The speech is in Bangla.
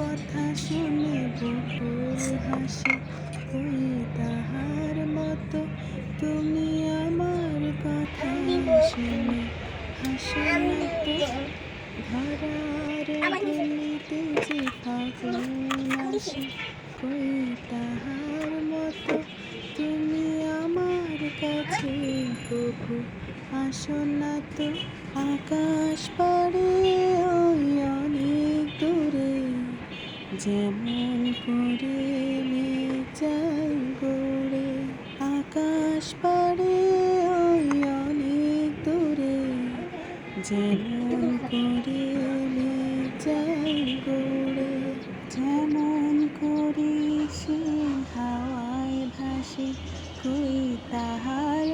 কথা শুনে বকুল হাসে ওই তাহার মতো তুমি আমার কথা শুনে হাসো ধরার গলিতে যে ফাগুন আসে কই তাহার মতো তুমি আমার কাছে কবু। আসো না তো আকাশ পাড়ে যেমন করে যায় গড়ে, আকাশ পাড়ে ওই অনেক দূরে। যেমন করে যায় গড়ে, যেমন করে সে হাওয়ায় ভাসে, কই তাহার